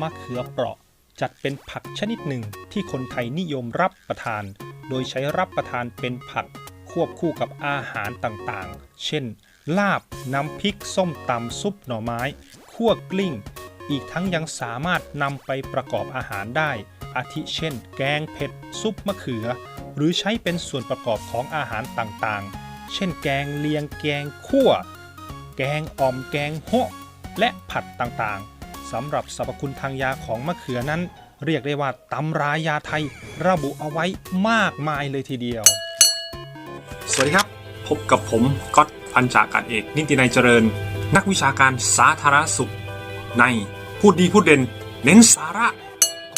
มะเขือเปราะจัดเป็นผักชนิดหนึ่งที่คนไทยนิยมรับประทาน โดยใช้รับประทานเป็นผักควบคู่กับอาหารต่างๆ เช่น ลาบ น้ำพริก ส้มตำซุปหน่อไม้คั่วกลิ้ง อีกทั้งยังสามารถนำไปประกอบอาหารได้ อาทิเช่น แกงเผ็ด ซุปมะเขือ หรือใช้เป็นส่วนประกอบของอาหารต่างๆ เช่น แกงเลียง แกงคั่ว แกงอ่อม แกงโฮะ และผัดต่างๆ สำหรับสรรพคุณทางยาของมะเขือนั้น เรียกได้ว่าตำรายาไทยระบุเอาไว้มากมายเลยทีเดียว สวัสดีครับ พบกับผมก๊อตพันจาการเอก นิตินัยเจริญ นักวิชาการสาธารณสุข ในพูดดีพูดเด่น เน้นสาระ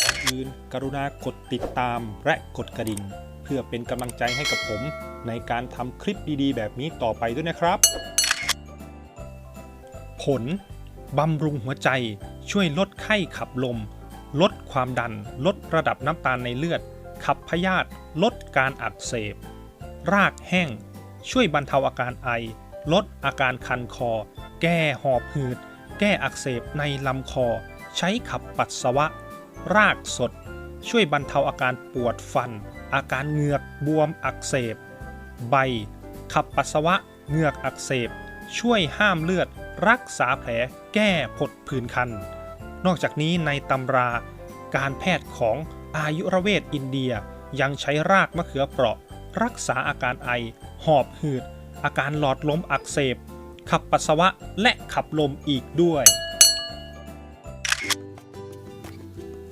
ก่อนอื่นกรุณากดติดตามและกดกระดิ่ง เพื่อเป็นกำลังใจให้กับผม ในการทำคลิปดีๆ แบบนี้ต่อไปด้วยนะครับ ผลบำรุงหัวใจ ช่วยลดไข้ขับลม ลดความดัน ลดระดับน้ำตาลในเลือด ขับพยาธิลดการอักเสบ รากแห้ง ช่วยบรรเทาอาการไอ ลดอาการคันคอ แก้หอบหืด แก้อักเสบในลำคอ ใช้ขับปัสสาวะ รากสด ช่วยบรรเทาอาการปวดฟัน อาการเหงือกบวมอักเสบ ใบ ขับปัสสาวะเหงือกอักเสบ ช่วยห้ามเลือด รักษาแผล แก้ผดผื่นคัน นอกจากนี้ในตำราการแพทย์ของอายุรเวทอินเดียยังใช้รากมะเขือเปราะ รักษาอาการไอ หอบหืด อาการหลอดลมอักเสบ ขับปัสสาวะและขับลมอีกด้วย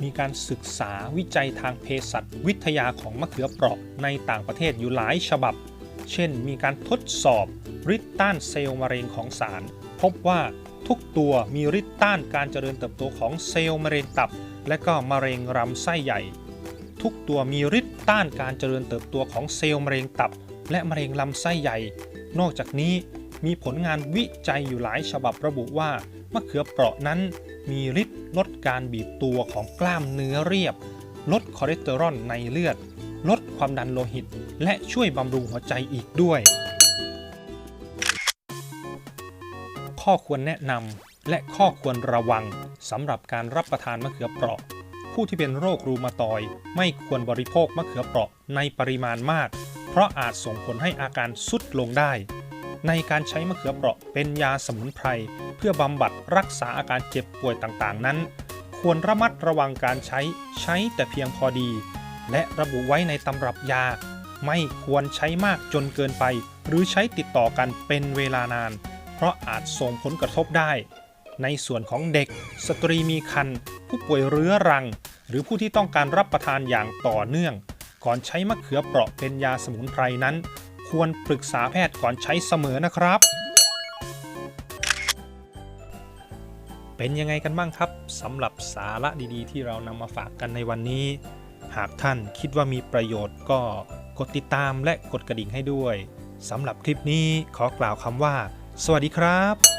มีการศึกษาวิจัยทางเภสัชวิทยาของมะเขือเปราะในต่างประเทศอยู่หลายฉบับ เช่น มีการทดสอบฤทธิ์ต้านเซลล์มะเร็งของสาร พบว่าทุกตัวมีฤทธิ์ต้านการเจริญเติบโตของเซลล์มะเร็งตับ และก็มะเร็งลำไส้ใหญ่ ทุกตัวมีฤทธิ์ต้านการเจริญเติบโตของเซลล์มะเร็งตับ และมะเร็งลำไส้ใหญ่ นอกจากนี้มีผลงานวิจัยอยู่หลายฉบับระบุว่ามะเขือเปราะนั้นมีฤทธิ์ลดการบีบตัวของกล้ามเนื้อเรียบ ลดคอเลสเตอรอลในเลือด ลดความดันโลหิต และช่วยบำรุงหัวใจอีกด้วย ข้อควรแนะนำและข้อควรระวังสำหรับการรับประทานมะเขือเปราะ ผู้ที่เป็นโรครูมาตอยไม่ควรบริโภคมะเขือเปราะในปริมาณมาก เพราะอาจส่งผลให้อาการสุดลงได้ ในการใช้มะเขือเปราะเป็นยาสมุนไพรเพื่อบำบัดรักษาอาการเจ็บป่วยต่างๆ นั้น ควรระมัดระวังการใช้ใช้แต่เพียงพอดี และระบุไว้ในตำรับยา ไม่ควรใช้มากจนเกินไป หรือใช้ติดต่อกันเป็นเวลานาน เพราะอาจส่งผลกระทบได้ ในส่วนของเด็ก สตรีมีครรภ์ผู้ป่วยเรื้อรัง หรือผู้ที่ต้องการรับประทานอย่างต่อเนื่อง ก่อนใช้มะเขือเปราะเป็นยาสมุนไพรนั้น ควรปรึกษาแพทย์ก่อนใช้เสมอนะครับ เป็นยังไงกันบ้างครับสำหรับสาระดีๆ ที่เรานำมาฝากกันในวันนี้ หากท่านคิดว่ามีประโยชน์ก็กดติดตามและกดกระดิ่งให้ด้วยสำหรับคลิปนี้ขอกล่าวคำว่า สวัสดีครับ